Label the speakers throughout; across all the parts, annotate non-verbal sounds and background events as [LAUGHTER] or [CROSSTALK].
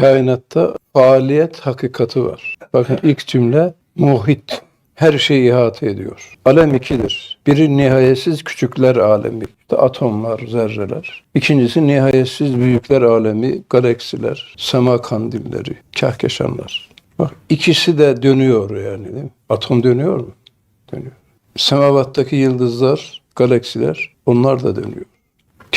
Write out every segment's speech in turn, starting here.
Speaker 1: Kainatta faaliyet hakikati var. Bakın ilk cümle muhit. Her şeyi ihate ediyor. Alem ikidir. Biri nihayetsiz küçükler alemi. İşte atomlar, zerreler. İkincisi nihayetsiz büyükler alemi, galaksiler, sema kandilleri, kahkeşanlar. Bak ikisi de dönüyor yani değil mi? Atom dönüyor mu? Dönüyor. Semavattaki yıldızlar, galaksiler onlar da dönüyor.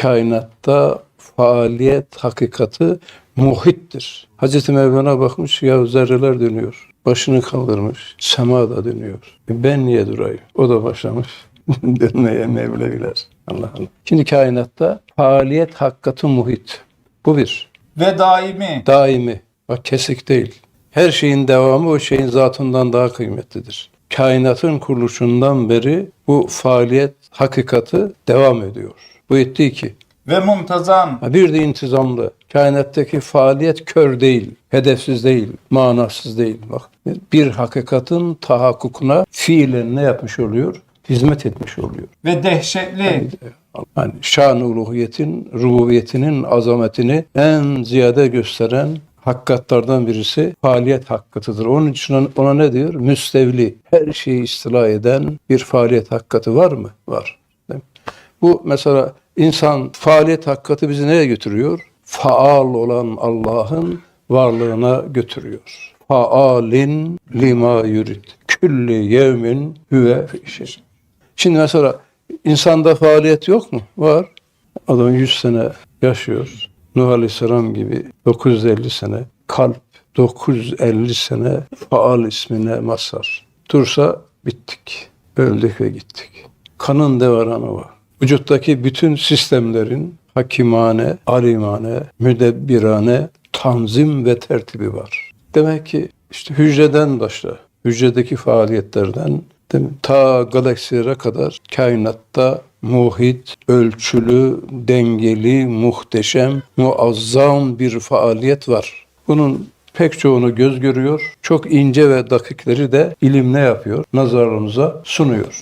Speaker 1: Kainatta faaliyet hakikati muhittir. Hazreti Mevlana bakmış ya zerreler dönüyor. Başını kaldırmış. Sema da dönüyor. E ben niye durayım? O da başlamış [LAUGHS] dönmeye Mevleviler. Allah Allah. Şimdi kainatta faaliyet hakikati muhit. Bu bir.
Speaker 2: Ve daimi.
Speaker 1: Daimi. Bak kesik değil. Her şeyin devamı o şeyin zatından daha kıymetlidir. Kainatın kuruluşundan beri bu faaliyet hakikati devam ediyor. Bu etti ki
Speaker 2: Ve muntazam.
Speaker 1: Bir de intizamlı. Kainattaki faaliyet kör değil, hedefsiz değil, manasız değil. Bak bir hakikatin tahakkukuna fiilen ne yapmış oluyor? Hizmet etmiş oluyor.
Speaker 2: Ve dehşetli.
Speaker 1: Yani şan-ı uluhiyetin, rububiyetinin azametini en ziyade gösteren hakikatlardan birisi faaliyet hakikatıdır. Onun için ona- ona ne diyor? Müstevli, her şeyi istila eden bir faaliyet hakikati var mı? Var. Bu mesela insan faaliyet hakikati bizi nereye götürüyor? Faal olan Allah'ın varlığına götürüyor. Faalin lima yurid. Külli yevmin huve fi şey. Şimdi mesela insanda faaliyet yok mu? Var. Adam 100 sene yaşıyor. Nuh Aleyhisselam gibi 950 sene kalp 950 sene faal ismine mazhar. Dursa bittik. Öldük ve gittik. Kanın devranı var. Vücuttaki bütün sistemlerin hakimane, alimane, müdebbirane tanzim ve tertibi var. Demek ki işte hücreden başla, hücredeki faaliyetlerden değil mi? ta galaksilere kadar kainatta muhit, ölçülü, dengeli, muhteşem, muazzam bir faaliyet var. Bunun pek çoğunu göz görüyor. Çok ince ve dakikleri de ilim ne yapıyor? Nazarlarımıza sunuyor.